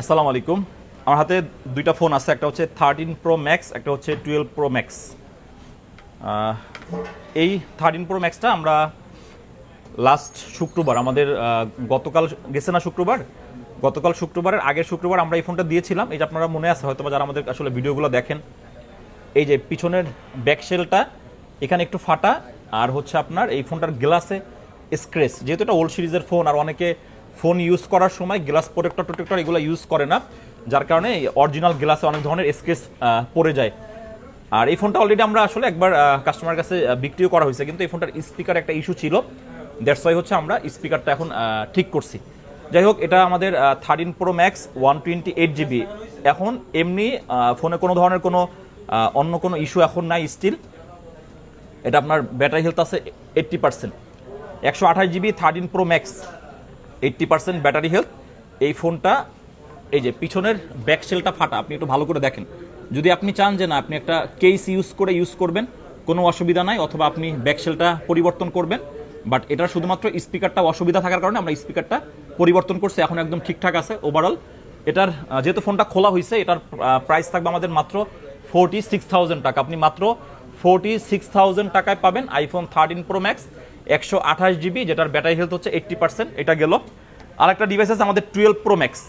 আসসালামু আলাইকুম। আমার হাতে দুইটা ফোন আছে, একটা হচ্ছে থার্টিন প্রো ম্যাক্স, একটা হচ্ছে টুয়েলভ প্রো ম্যাক্স। এই থার্টিন প্রো ম্যাক্সটা আমরা লাস্ট শুক্রবার, আমাদের গতকাল গেছে না শুক্রবার? গতকাল শুক্রবারের আগের শুক্রবার আমরা এই ফোনটা দিয়েছিলাম। এই যে আপনারা মনে আছে হয়তো যারা আমাদের আসলে ভিডিওগুলো দেখেন। এই যে পিছনের ব্যাকশেলটা এখানে একটু ফাটা, আর হচ্ছে আপনার এই ফোনটার গ্লাসে স্ক্রেচ যেহেতু এটা ওল্ড সিরিজের ফোন, আর অনেকে ফোন ইউজ করার সময় গ্লাস প্রোটেক্টর টোটেক্টর এগুলো ইউজ করে না। যার কারণে অরিজিনাল গ্লাসে অনেক ধরনের স্কেচ পড়ে যায়। আর এই ফোনটা অলরেডি আমরা আসলে একবার কাস্টমার কাছে বিক্রিও করা হয়েছে। কিন্তু এই ফোনটার স্পিকার একটা ইস্যু ছিল। দ্যাটস ওয়াই হচ্ছে আমরা স্পিকারটা এখন ঠিক করছি। যাই হোক, এটা আমাদের thirteen pro max one twenty eight GB এখন এমনি ফোনে কোনো ধরনের কোনো অন্য কোনো ইস্যু এখন নাই স্টিল এটা আপনার ব্যাটারি হেলথ আছে এইট্টি পার্সেন্ট একশো আঠাশ GB thirteen pro max eighty percent battery health এই ফোনটা, এই যে পিছনের ব্যাকশেলটা ফাটা, আপনি একটু ভালো করে দেখেন। যদি আপনি চান যে না, আপনি একটা কেস ইউজ করে ইউজ করবেন, কোনো অসুবিধা নাই, অথবা আপনি ব্যাকশেলটা পরিবর্তন করবেন বাট এটার শুধুমাত্র স্পিকারটা অসুবিধা থাকার কারণে আমরা স্পিকারটা পরিবর্তন করছি, এখন একদম ঠিকঠাক আছে ওভারঅল এটার যেহেতু ফোনটা খোলা হয়েছে এটার প্রাইস থাকবে আমাদের মাত্র ফোরটি সিক্স থাউজেন্ড টাকা। আপনি মাত্র ফোরটি সিক্স থাউজেন্ড টাকায় পাবেন আইফোন থার্টিন প্রো ম্যাক্স একশো আঠাশ জিবি যেটার ব্যাটারি হেলথ হচ্ছে এইট্টি পার্সেন্ট এটা গেল। আর একটা ডিভাইস আছে আমাদের twelve pro max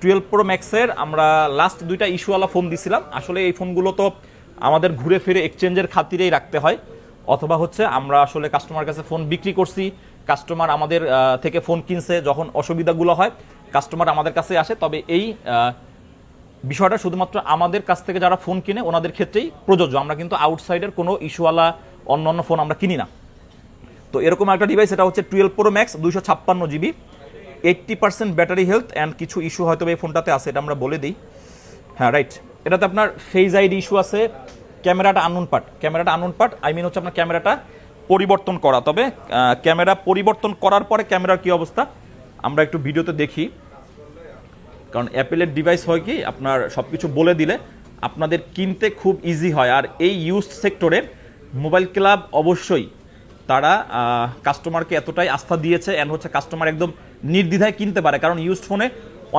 twelve pro ম্যাক্সের আমরা লাস্ট দুইটা ইস্যুওয়ালা ফোন দিছিলাম। আসলে এই ফোনগুলো তো আমাদের ঘুরে ফিরে এক্সচেঞ্জের খাতিরেই রাখতে হয়। অথবা হচ্ছে আমরা আসলে কাস্টমার কাছে ফোন বিক্রি করছি কাস্টমার আমাদের থেকে ফোন কিনছে যখন অসুবিধাগুলো হয় কাস্টমার আমাদের কাছে আসে। তবে এই বিষয়টা শুধুমাত্র আমাদের কাছ থেকে যারা ফোন কিনে, ওনাদের ক্ষেত্রেই প্রযোজ্য। আমরা কিন্তু আউটসাইডের কোনো ইস্যুওয়ালা অন্য অন্য ফোন আমরা কিনি না। তো এরকম একটা ডিভাইস এটা হচ্ছে টুয়েলভ প্রো ম্যাক্স দুইশো ছাপ্পান্ন GB eighty percent battery health and কিছু ইস্যু হয়তো এই ফোনটাতে আছে, এটা আমরা বলে দিই। হ্যাঁ রাইট এটাতে আপনার ফেজ আইডি ইস্যু আছে, ক্যামেরাটা আননোন পার্ট ক্যামেরাটা আননোন পার্ট আই মিন হচ্ছে আপনার ক্যামেরাটা পরিবর্তন করা। তবে ক্যামেরা পরিবর্তন করার পরে ক্যামেরার কি অবস্থা? আমরা একটু ভিডিওতে দেখি। কারণ অ্যাপেলের ডিভাইস হয় কি, আপনার সব কিছু বলে দিলে আপনাদের কিনতে খুব ইজি হয়। আর এই ইউজ সেক্টরে মোবাইল ক্লাব অবশ্যই তারা কাস্টমারকে এতটাই আস্থা দিয়েছে অ্যান্ড হচ্ছে কাস্টমার একদম নির্দ্বিধায় কিনতে পারে। কারণ ইউজড ফোনে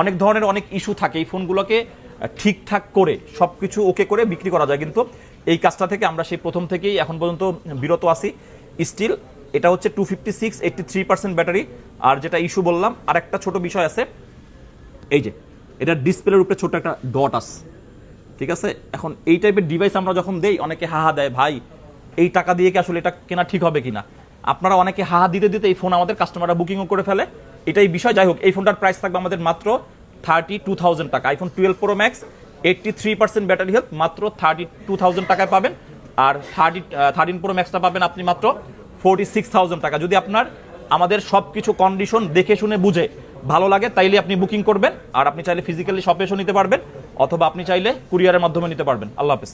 অনেক ধরনের অনেক ইস্যু থাকে। এই ফোনগুলোকে ঠিকঠাক করে সব কিছু ওকে করে বিক্রি করা যায়। কিন্তু এই কাজটা থেকে আমরা সেই প্রথম থেকেই এখন পর্যন্ত বিরত আছি। স্টিল এটা হচ্ছে two fifty six eighty three percent battery আর যেটা ইস্যু বললাম আর একটা ছোট বিষয় আছে। এই যে, এটা ডিসপ্লের উপরে ছোট একটা ডট আছে। ঠিক আছে? এখন এই টাইপের ডিভাইস আমরা যখন দেই, অনেকে হাহা দেয়, ভাই এই টাকা দিয়ে কি আসলে এটা কেনা ঠিক হবে কিনা? আপনারা অনেকে হাহা দিতে দিতে এই ফোন আমাদের কাস্টমাররা বুকিংও করে ফেলে। এটাই বিষয়। যাই হোক, এই ফোনটার প্রাইস থাকবে আমাদের মাত্র থার্টি টু থাউজেন্ড টাকা। IPhone twelve pro max eighty three percent battery health মাত্র থার্টি টু থাউজেন্ড টাকায় পাবেন। আর থার্টি থার্টিন প্রো ম্যাক্সটা পাবেন আপনি মাত্র ফোরটি সিক্স থাউজেন্ড টাকা। যদি আপনার আমাদের সব কিছু কন্ডিশন দেখে শুনে বুঝে ভালো লাগে, তাইলে আপনি বুকিং করবেন। আর আপনি চাইলে ফিজিক্যালি শপে এসে নিতে পারবেন। অথবা আপনি চাইলে কুরিয়ারের মাধ্যমে নিতে পারবেন। আল্লাহ হাফেজ।